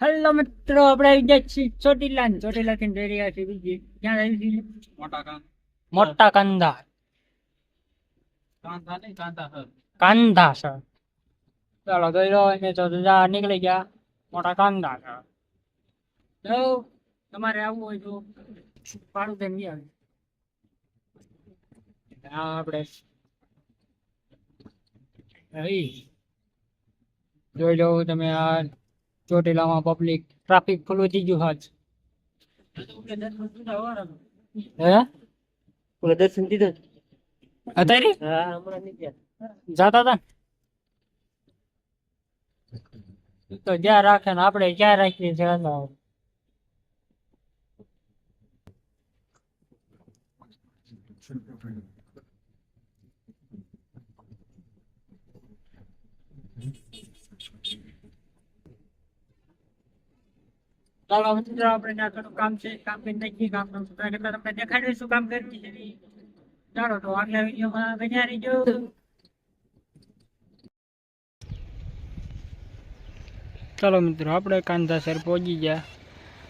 Hello મિત્રો આપણે આવી ગયા છીએ ચોટીલા ચોટીલા થી જઈ રહ્યા છીએ બીજી. ક્યાં આવી છીએ મોટા કાન મોટા કાંદા. કાંધા નહીં સર કાંદા સર ચાલો જોઈ લો એને તો જા નીકળી ગયા. મોટા કાંદા સર જો તમારે આવવું હોય તો પાડું તેમ આવી. આવે આપણે જોઈ લો તમે આ ચોટીલામાં પબ્લિક ટ્રાફિક ફૂલ વધી ગયું હાજ હે પ્રદર્શન દીધું અત્યારે હા હમણાં નીકળ્યા જાતા હતા ને? તો જ્યાં રાખે ને આપણે ક્યાં રાખીએ છીએ અંદર? ચાલો મિત્રો આપણે ત્યાં થોડું કામ છે કામ કરી નાખીએ કામ કરશું ત્યાં એટલે તમને દેખાડ્યું શું કામ કરતી છે. ચાલો તો આગલા વિડીયોમાં બન્યા રહીજો. ચાલો મિત્રો આપણે કાંધાસર પહોંચી ગયા.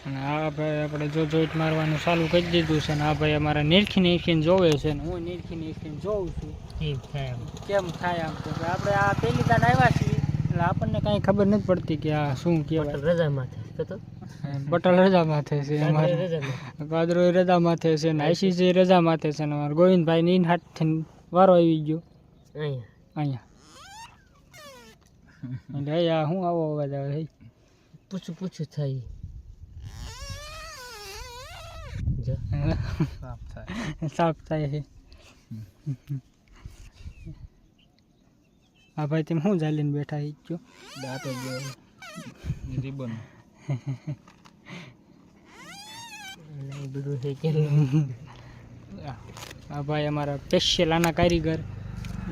અને આ ભાઈ આપણે જો જોઈટ મારવાનું ચાલુ કરી દીધું છે ને આ ભાઈ અમારે નીરખી નીરખીને જોવે છે ને હું નીરખી નીરખીને જોઉં છું. ઠીક થાય એમ. કેમ થાય આમ તો? આપણે આ પહેલી દાડ આવ્યા છીએ. એટલે આપણને કાંઈ ખબર નથી પડતી કે આ શું કહેવાય. રજામાં થાય તો? તો બટલ રજા માથે છે અમારે. રજા કાદરો રજા માથે છે ને આઈસીસી રજા માથે છે ને અમારે. ગોવિંદભાઈ ની હાથથી વારો આવી ગયો. અહીંયા. અહીંયા. એટલે અહીંયા શું આવો અવાજ આવે? છે પૂછું પૂછું થાય. સાફ થાય. હે થાય છે હા ભાઈ તેમ શું ચાલીને બેઠા છે દાંતો ગયો રિબન. બધું થઈ ગયું આ ભાઈ અમારા સ્પેશિયલ આના કારીગર.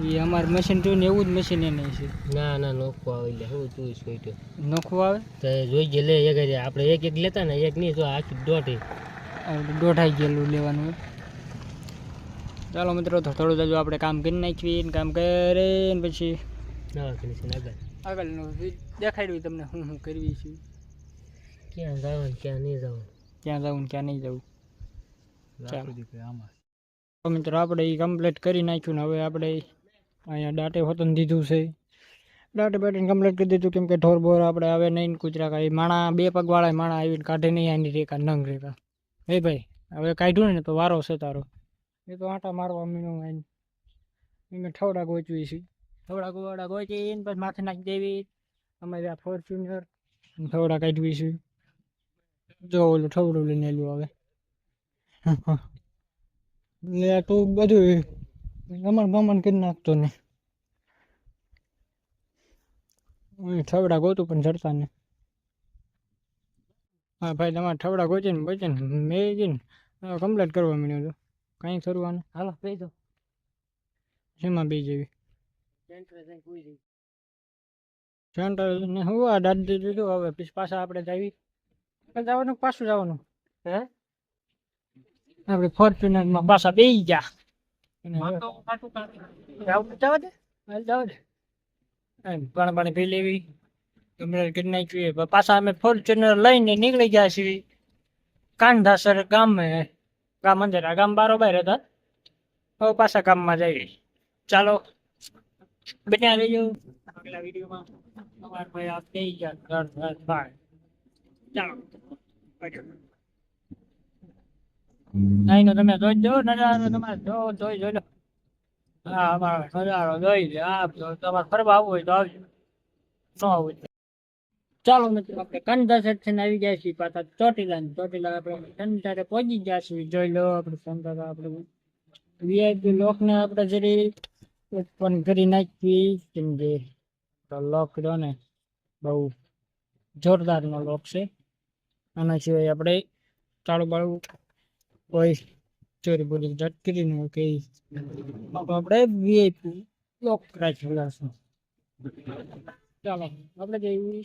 એ અમારું મશીન જોયું ને એવું જ મશીન એને છે. ના ના નોખો આવે એટલે શું તું સોઈટ્યો નોખું આવે? તો જોઈ ગયે લે એક આપણે એક એક લેતા ને એક નહીં તો આખી દોઢી. દોઢાઈ ગયેલું લેવાનું ચાલો મિત્રો થોડું જાજુ આપણે કામ કરી નાખીએ ને કામ કરીને પછી આગળ. આગળનું દેખાડ્યું તમને હું શું કરવી છે. ક્યાં જવાનું ક્યાં નહીં જવું ક્યાં જવું ક્યાં નહીં જવું ચાલો. મિત્રો આપણે એ કમ્પ્લીટ કરી નાખ્યું ને હવે આપણે અહીંયા દાંટે વતન દીધું છે. દાંટે બેટીને કમ્પ્લીટ કરી દીધું કેમ કે ઢોર બોર આપણે આવે નહીં કૂતરા કાંઈ. માણા બે પગવાળા માણા આવીને કાઢે નહીં આની રેખા નંગ રેખા. હે ભાઈ હવે કાઢ્યું ને તો વારો છે તારો. એ તો આટા મારવા મીનું આવીને મેં ઠવડા ગોચવી છે. ઠવડા ગોવાડા ગોચીને પછી માથે નાખી દેવી. અમે ફોર્ચ્યુનર ઠવડા કાઢવી છે. જો ઓલું ઠવડું લઈને એલું આવે ને આ તું બધું રમણ ભમણ કરી નાખતો ને. હું ઠવડા ગોતું પણ જડતા ને. હા ભાઈ તમારે ઠવડા ગોચે ને બચે ને મેં જઈને કમ્પ્લેટ કરવા માંડ્યો હતો. કાંઈ કરવાનું? હાલો બે દો શેમાં બે જેવી. સેન્ટર ને હું આ દાદી દીધું હવે પછી પાછા આપણે જાવી જવાનું પાછું જવાનું. હે? આપણે ફોર્ચ્યુનરમાં પાછા બેસી ગયા. જવા દે. જવા દે. એમ પાણી પાણી પી લેવી. કમ્પ્લીટ કરી નાખીએ. પાછા અમે ફોર્ચ્યુનર લઈને નીકળી ગયા છીએ. કાંધાસર ગામે. ગામ અંદર ગામ બારોબાર હતા. હવે પાછા ગામમાં જઈએ. ચાલો. બન્યા રહીજો આગલા વિડીયોમાં. અમારા ભાઈ આપ જઈ ગયા. ઘર ઘર બહાર ચાલો તમે જોઈ જો નજારો તમારે જો જોઈ જોઈ લો. હા, અમારો નજારો જોઈ લે. આ તમારે ફરવા આવવું હોય તો આવજો. ન આવવું ચાલો મિત્રો, આપણે કંધા સેક્શન આવી ગયા છીએ પાછા ચોટીલા ને ચોટીલા આપણે કંધારે પહોંચી ગયા છીએ. જોઈ લો આપણે કંધા આપણે વીઆઈપી લોકને આપણે જરી ઉત્પન્ન કરી નાખી. કેમ કે લોક રહ્યો ને બહુ જોરદારનો લોક છે. આના સિવાય આપણે ચાલુ બાળું કોઈ ચોરી બોરી ઝટકી ન કે આપણે વીઆઈપી લોક રાખેલા છે ચાલો, આપણે જઈએ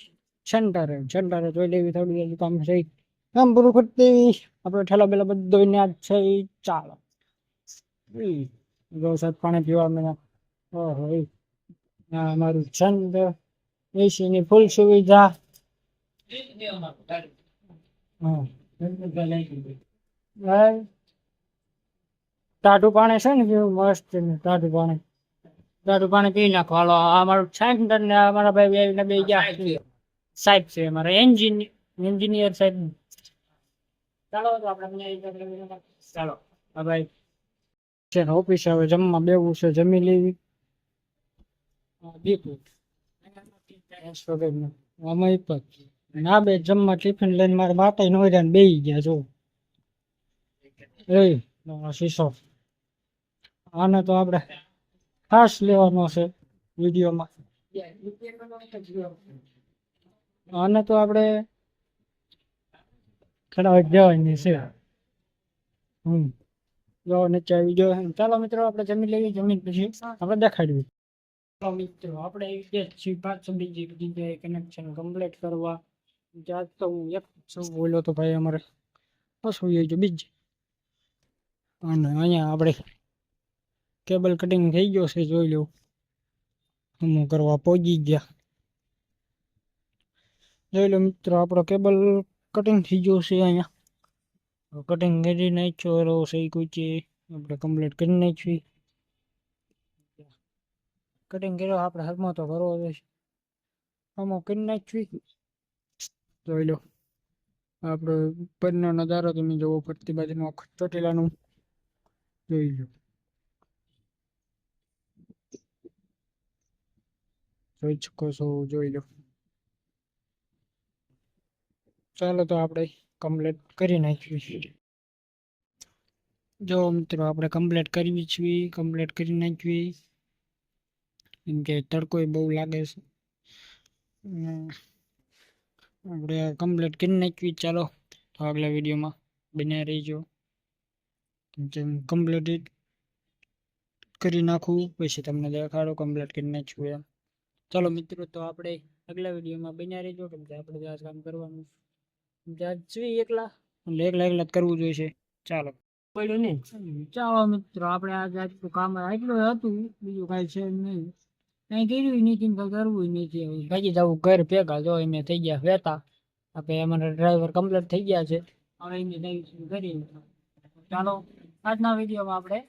સેન્ટરે સેન્ટરે જોઈ લેવી થોડી હજી કામ છે કામ પૂરું કરી દેવી આપણે ઠેલા બેલા બધો ને જ છે ચાલો ગૌસાદ પાણી પીવા મને ઓહો, ઈ. અમારું છંદ એસીની ફૂલ સુવિધા. ટાઢું પાણી છે ને મસ્ત ટાઢું પાણી. ટાઢું પાણી પી નાખો. હાલો, આ મારું ને આ મારા ભાઈ બે ગયા સાહેબ છે અમારા એન્જિનિયર એન્જિનિયર સાહેબ. ચાલો, તો આપણે ભાઈ છે ને, ઓફિસ હવે જમવા બેવું છે, જમી લેવી. દીપુ. અમે ના બે જમવા ટિફિન લઈને મારા માતા નો રહ્યા બેસી ગયા, જો. એ શીશો. આને તો આપણે ખાસ લેવાનો છે વિડીયોમાં. આને તો આપણે ખડા જવાની છે. હમ. જો નીચે આવી ગયો ચાલો મિત્રો, આપણે જમી લેવી જમીન પછી આપણે દેખાડવી મિત્રો, આપણે એક ગયા છીએ. પાછું બીજી જગ્યાએ કનેક્શન કમ્પ્લીટ કરવા. ત્યાં તો હું એક શું બોલ્યો તો ભાઈ અમારે પાછું એ જો બીજ. અને અહીંયા આપણે કેબલ કટિંગ થઈ ગયો છે, જોઈ લો. હું કરવા પહોંચી ગયા. જોઈ લો મિત્રો, આપણો કેબલ કટિંગ થઈ ગયો છે અહીંયા. કટિંગ કરી નાખ્યો એરો સહી છે આપણે કમ્પ્લીટ કરી નાખ્યું કટિંગ કર્યો, આપણે હાથમાં તો કરવો છે આમાં કરી નાખવી જોઈ લો. આપણો ઉપરનો નજારો તમે જોવો, ફરતી બાજુનો ચોટીલાનું. જોઈ લો. જોઈ શકો છો, જોઈ લો. ચાલો તો આપણે કમ્પ્લીટ કરી નાખીએ. જો મિત્રો આપણે કમ્પ્લીટ કરવી છીએ કમ્પ્લીટ કરી નાખવી કેમ કે તડકો બહુ લાગે છે. આપણે કમ્પ્લીટ કરી નાખવી ચાલો તો આગલા વિડીયોમાં બન્યા રહીજો. જેમ કમ્પ્લીટ કરી નાખું પછી તમને દેખાડો કમ્પ્લીટ કરી નાખ્યું એમ. ચાલો મિત્રો તો આપણે આગલા વિડીયોમાં બન્યા રહીજો. કેમ કે આપણે આ કામ કરવાનું જ્યાં છીએ એકલા એટલે એકલા એકલા જ કરવું જોઈએ છે ચાલો. પડ્યું ને ચાલો મિત્રો આપણે આજે આટલું કામ આટલું હતું. બીજું કાંઈ છે નહીં. કાંઈ કર્યું નથી કરવું નથી હવે ભાગી જવું, ઘર ભેગા જો એમ થઈ ગયા વેતા આપણે અમારા ડ્રાઈવર કમ્પ્લીટ થઈ ગયા છે. હવે એની નવી કરી ચાલો આજના વિડીયોમાં આપણે